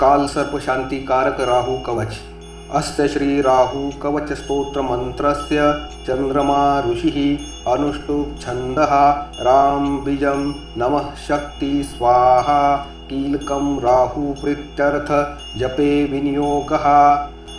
काल सर्प शांतिकारक राहु कवच। अस्य श्री राहु कवच स्तोत्र मंत्रस्य चंद्रमा ऋषि अनुष्टुप् छन्दः राम बीजं नमः शक्ति स्वाहा। कीलकं राहु प्रीत्यर्थ जपे विनियोगः।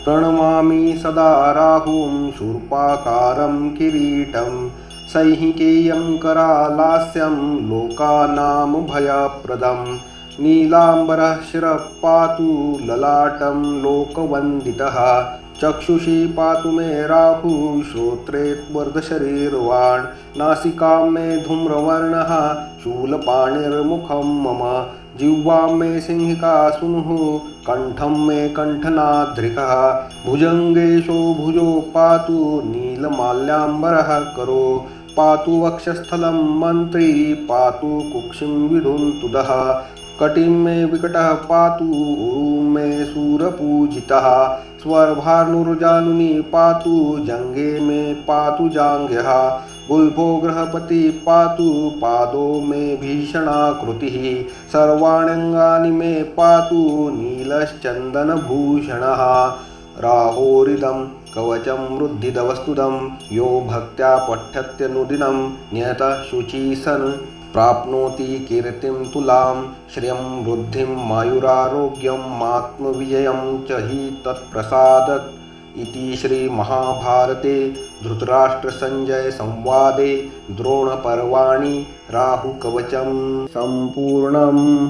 प्रणमामि सदा राहुं शूर्पाकारं किरीटं। सैहिकेयं करालास्यं लोकानां भयप्रदम् नीलाम्बरः शिरः पातु ललाटं लोकवन्दितः। चक्षुषी पातु मे राहु श्रोत्रे वर्धशरीरवान् नासिकां मे धूम्रवर्णः, शूलपाणिर्मुखं मम। जिह्वां मे सिंहिका सुनुः, कण्ठं मे कण्ठनाद्रिकः। भुजङ्गेशो भुजो पातु, नीलमाल्याम्बरः करो। पातु वक्षस्थलं मन्त्री, पातु कुक्षिं विदुन्तुदः। कटिं मे विकटः पातु मे सूरपूजितः। स्वर्भानुर्जानुनी पातु, जङ्गे मे पातु जाङ्घ्यः गुल्भो गृहपति पातु, पादो मे भीषणाकृतिः। सर्वाण्यङ्गानि मे पातु, नीलश्चन्दनभूषणः। राहोरिदं कवचं वृद्धिदवस्तुदं, यो भक्त्या पठत्यनुदिनं नियतः शुचिसन् प्राप्नोति कीर्तिं तुलां, श्रियं वृद्धिं मायुरारोग्यम् आत्मविजयं च हि तत्प्रसादत् इति श्रीमहाभारते धृतराष्ट्रसञ्जयसंवादे द्रोणपर्वाणि राहुकवचं। सम्पूर्णम्।